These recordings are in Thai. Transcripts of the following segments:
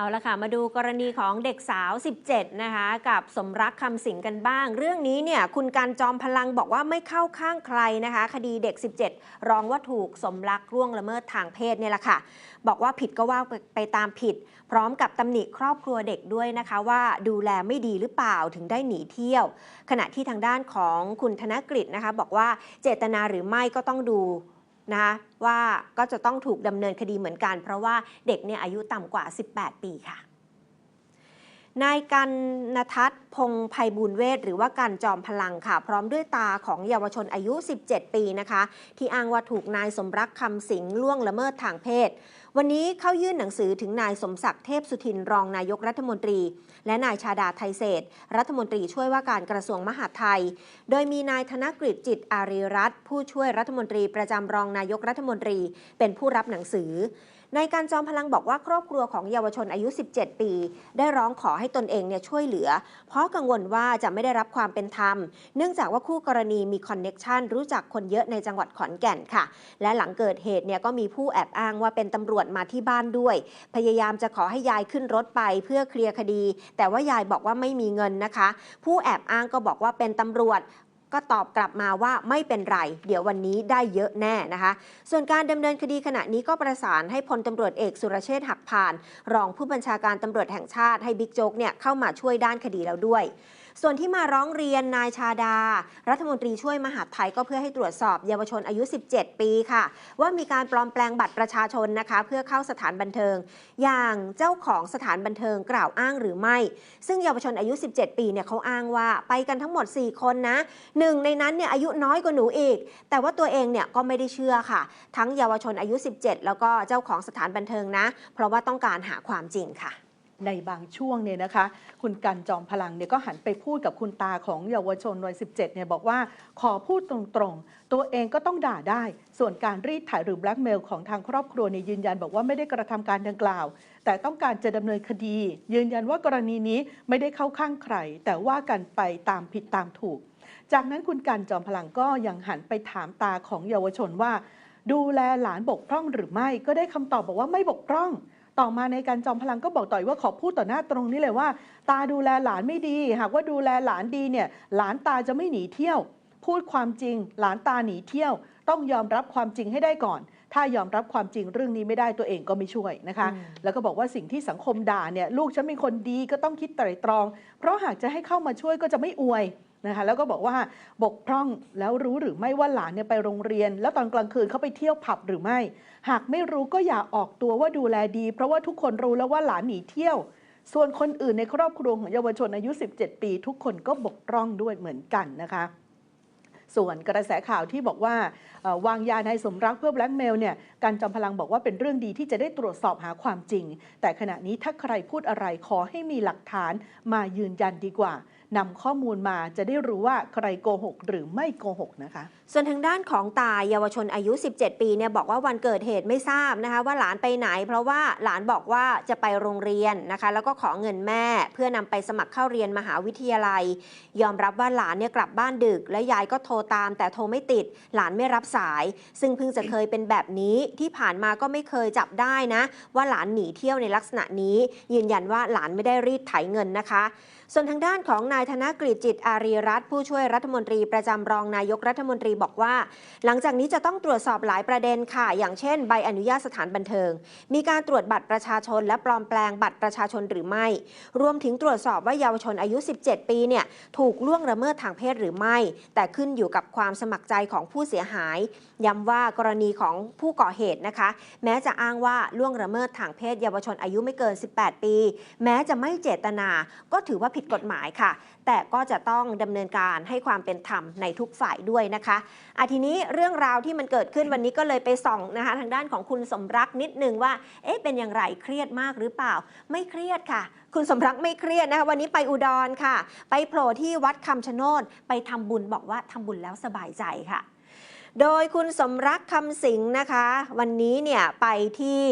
เอาละค่ะ มาดูกรณีของเด็กสาว 17 นะคะ กับสมรักคำสิงกันบ้าง เรื่องนี้เนี่ยคุณการจอมพลังบอกว่าไม่เข้าข้างใครนะคะ คดีเด็ก 17 ร้องว่าถูกสมรักร่วงละเมิดทางเพศเนี่ยแหละค่ะ บอกว่าผิดก็ว่าไปตามผิด พร้อมกับตำหนิครอบครัวเด็กด้วยนะคะว่าดูแลไม่ดีหรือเปล่าถึงได้หนีเที่ยว ขณะที่ทางด้านของคุณธนกฤษนะคะ บอกว่าเจตนาหรือไม่ก็ต้องดู นะคะว่าก็จะต้องถูกดำเนินคดีเหมือนกัน เพราะว่าเด็กเนี่ยอายุต่ำกว่า 18 ปีค่ะนายกันนทัศน์พงไพบุญเวศหรือว่าการจอมพลังค่ะ พร้อมด้วยตาของเยาวชนอายุ 17 ปีนะคะ ที่อ้างว่าถูกนายสมรักคำสิงล่วงละเมิดทางเพศ วันนี้เข้ายื่นหนังสือถึงนายสมศักดิ์เทพสุทินรองนายกรัฐมนตรี และนายชาดาไทยเศษ รัฐมนตรีช่วยว่าการกระทรวงมหาดไทย โดยมีนายธนกฤษจิตอารีรัตน์ผู้ช่วยรัฐมนตรีประจำรองนายกรัฐมนตรี เป็นผู้รับหนังสือ ในการจอมพลังบอกว่าครอบครัวของเยาวชนอายุ 17 ปี ได้ร้องขอให้ตนเองเนี่ยช่วยเหลือ เพราะกังวลว่าจะไม่ได้รับความเป็นธรรม เนื่องจากว่าคู่กรณีมีคอนเน็กชันรู้จักคนเยอะในจังหวัดขอนแก่นค่ะ และหลังเกิดเหตุเนี่ยก็มีผู้แอบอ้างว่าเป็นตำรวจมาที่บ้านด้วย พยายามจะขอให้ยายขึ้นรถไปเพื่อเคลียร์คดี แต่ว่ายายบอกว่าไม่มีเงินนะคะ ผู้แอบอ้างก็บอกว่าเป็นตำรวจ ก็ตอบกลับมาว่าไม่เป็นไร เดี๋ยววันนี้ได้เยอะแน่นะคะ ส่วนการดำเนินคดีขณะนี้ก็ประสานให้พลตำรวจเอกสุรเชษฐ์หักพาน รองผู้บัญชาการตำรวจแห่งชาติให้บิ๊กโจ๊กเนี่ยเข้ามาช่วยด้านคดีแล้วด้วย ส่วนที่มาร้องเรียนนายชาดา รัฐมนตรีช่วยมหาดไทยก็เพื่อให้ตรวจสอบเยาวชนอายุ 17 ปีค่ะ ว่ามีการปลอมแปลงบัตรประชาชนนะคะ เพื่อเข้าสถานบันเทิง อย่างเจ้าของสถานบันเทิงกล่าวอ้างหรือไม่ ซึ่งเยาวชนอายุ 17 ปีเนี่ยเขาอ้างว่าไปกันทั้งหมด 4 คนนะหนึ่งในนั้นเนี่ยอายุน้อยกว่าหนูอีก แต่ว่าตัวเองเนี่ยก็ไม่ได้เชื่อค่ะ ทั้งเยาวชนอายุ 17 แล้วก็เจ้าของสถานบันเทิงนะ เพราะว่าต้องการหาความจริงค่ะ ในบางช่วงเนี่ยนะคะ คุณกันจอมพลังเนี่ยก็หันไปพูดกับคุณตาของเยาวชนวัย 17 เนี่ยบอกว่าขอพูดตรงๆ ตัวเองก็ต้องด่าได้ ส่วนการรีดถ่ายหรือแบล็กเมลของทางครอบครัวเนี่ยยืนยันบอกว่าไม่ได้กระทำการดังกล่าว แต่ต้องการจะดำเนินคดี ยืนยันว่ากรณีนี้ไม่ได้เข้าข้างใคร แต่ว่ากันไปตามผิดตามถูก จากนั้นคุณกันจอมพลังก็ยังหันไปถามตาของเยาวชนว่า ดูแลหลานบกพร่องหรือไม่ก็ได้คำตอบบอกว่าไม่บกพร่อง ต่อมาในการจอมพลังก็บอกต่อยว่าขอพูดต่อหน้าตรงนี้เลยว่า ตาดูแลหลานไม่ดี หากว่าดูแลหลานดีเนี่ยหลานตาจะไม่หนีเที่ยว พูดความจริง หลานตาหนีเที่ยว ต้องยอมรับความจริงให้ได้ก่อน ถ้ายอมรับความจริงเรื่องนี้ไม่ได้ตัวเองก็ไม่ช่วยนะคะอืมแล้วก็บอกว่าสิ่งที่สังคมด่าเนี่ยลูกฉันเป็นคนดีก็ต้องคิดไตร่ตรอง เพราะหากจะให้เข้ามาช่วยก็จะไม่อวย นะคะแล้วก็บอกว่าบกพร่องแล้วรู้หรือไม่ว่าหลานเนี่ยไปโรงเรียน แล้วตอนกลางคืนเขาไปเที่ยวผับหรือไม่ หากไม่รู้ก็อย่าออกตัวว่าดูแลดี เพราะว่าทุกคนรู้แล้วว่าหลานหนีเที่ยว ส่วนคนอื่นในครอบครัวของเยาวชนอายุ 17 ปี ทุกคนก็บกพร่องด้วยเหมือนกันนะคะส่วนกระแสข่าวที่บอกว่าวางยาในสมรักเพื่อแบล็กเมลเนี่ยการจอมพลังบอกว่าเป็นเรื่องดีที่จะได้ตรวจสอบหาความจริง แต่ขณะนี้ถ้าใครพูดอะไรขอให้มีหลักฐานมายืนยันดีกว่า นำข้อมูลมาจะได้รู้ว่าใครโกหกหรือไม่โกหกนะคะ ส่วนทางด้านของตายเยาวชนอายุ 17 ปีเนี่ยบอกว่าวันเกิดเหตุไม่ทราบนะคะ ว่าหลานไปไหน เพราะว่าหลานบอกว่าจะไปโรงเรียนนะคะ แล้วก็ขอเงินแม่เพื่อนำไปสมัครเข้าเรียนมหาวิทยาลัย ยอมรับว่าหลานเนี่ยกลับบ้านดึก และยายก็โทรตาม แต่โทรไม่ติด หลานไม่รับสาย ซึ่งเพิ่งจะเคยเป็นแบบนี้ที่ผ่านมาก็ไม่เคยจับได้นะ ว่าหลานหนีเที่ยวในลักษณะนี้ ยืนยันว่าหลานไม่ได้รีดไถเงินนะคะ ส่วนทางด้านของนายายธนกฤษจิตอารีรัตผู้ช่วยรัฐมนตรีประจำรองนายกรัฐมนตรีบอกว่า หลังจากนี้จะต้องตรวจสอบหลายประเด็นค่ะ อย่างเช่น ใบอนุญาตสถานบันเทิง มีการตรวจบัตรประชาชน และปลอมแปลงบัตรประชาชนหรือไม่ รวมถึงตรวจสอบว่าเยาวชนอายุ 17 ปีเนี่ยถูกล่วงละเมิดทางเพศหรือไม่ แต่ขึ้นอยู่กับความสมัครใจของผู้เสียหาย ย้ำว่ากรณีของผู้ก่อเหตุนะคะ แม้จะอ้างว่าล่วงละเมิดทางเพศเยาวชนอายุไม่เกิน 18 ปี แม้จะไม่เจตนาก็ถือว่าผิดกฎหมายค่ะแต่ก็จะต้องดำเนินการให้ความเป็นธรรมในทุกฝ่ายด้วยนะคะอาทีนี้เรื่องราวที่มันเกิดขึ้นวันนี้ก็เลยไปส่องนะคะทางด้านของคุณสมรักนิดนึงว่า เอ๊ะเป็นอย่างไรเครียดมากหรือเปล่า ไม่เครียดค่ะ คุณสมรักไม่เครียดนะคะวันนี้ไปอุดรค่ะ ไปโผล่ที่วัดคำชะโนดไปทำบุญบอกว่าทำบุญแล้วสบายใจค่ะโดยคุณสมรักคำสิงห์นะคะ วันนี้เนี่ยไปที่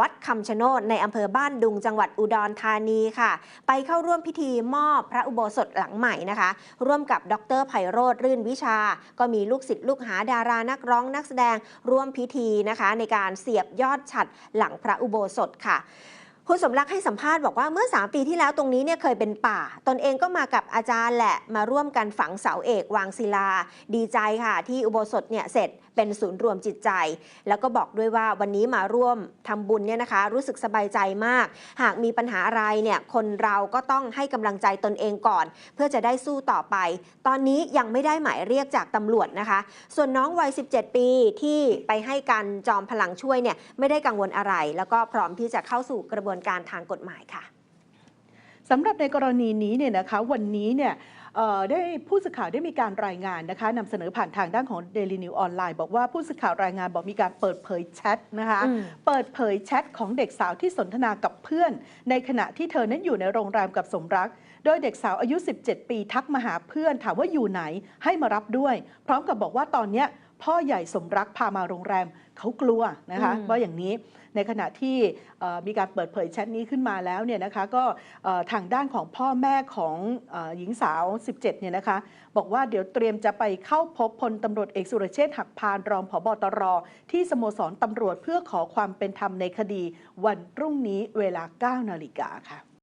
วัดคำชะโนดในอำเภอบ้านดุงจังหวัดอุดรธานีค่ะ ไปเข้าร่วมพิธีมอบพระอุโบสถหลังใหม่นะคะ ร่วมกับดรไพโรธรื่นวิชา ก็มีลูกศิษย์ลูกหาดารานักร้องนักแสดงร่วมพิธีนะคะ ในการเสียบยอดฉัดหลังพระอุโบสถค่ะ คุณสมรักให้สัมภาษณ์บอกว่าเมื่อ 3 ปีที่แล้วตรงนี้เนี่ยเคยเป็นป่า ตนเองก็มากับอาจารย์แหละมาร่วมกันฝังเสาเอกวางศิลา ดีใจค่ะ ที่อุโบสถเนี่ยเสร็จเป็นศูนย์รวมจิตใจ แล้วก็บอกด้วยว่าวันนี้มาร่วมทำบุญเนี่ยนะคะ รู้สึกสบายใจมาก หากมีปัญหาอะไรเนี่ยคนเราก็ต้องให้กำลังใจตนเองก่อน เพื่อจะได้สู้ต่อไป ตอนนี้ยังไม่ได้หมายเรียกจากตำรวจนะคะ ส่วนน้องวัย 17 ปีที่ไปให้การจอมพลังช่วยเนี่ยไม่ได้กังวลอะไร แล้วก็พร้อมที่จะเข้าสู่กระบวนการทางกฎหมายค่ะสำหรับในกรณีนี้เนี่ยนะคะวันนี้เนี่ยเอ่อได้ผู้สื่อข่าวได้มีการรายงานนะคะนำเสนอผ่านทางด้านของ Daily News ออนไลน์บอกว่าผู้สื่อข่าวรายงานบอกมีการเปิดเผยแชทนะคะอืมเปิดเผยแชทของเด็กสาวที่สนทนากับเพื่อน ในขณะที่เธอนั้นอยู่ในโรงแรมกับสมรัก โดยเด็กสาวอายุ 17 ปีทักมาหาเพื่อนถามว่าอยู่ไหนให้มารับด้วย พร้อมกับบอกว่าตอนเนี้ย พ่อใหญ่สมรักพามาโรงแรมเขากลัวนะคะอืมว่าอย่างนี้ในขณะที่เอ่อมีการเปิดเผยแชทนี้ขึ้นมาแล้วเนี่ยนะคะก็เอ่อทางด้านของพ่อแม่ของเออหญิงสาว 17 เนี่ยนะคะ บอกว่าเดี๋ยวเตรียมจะไปเข้าพบพลตำรวจเอกสุรเชษฐ์หักพานรองผบตร ที่สโมสรตำรวจเพื่อขอความเป็นธรรมในคดีวันพรุ่งนี้เวลา 9 นาฬิกาค่ะ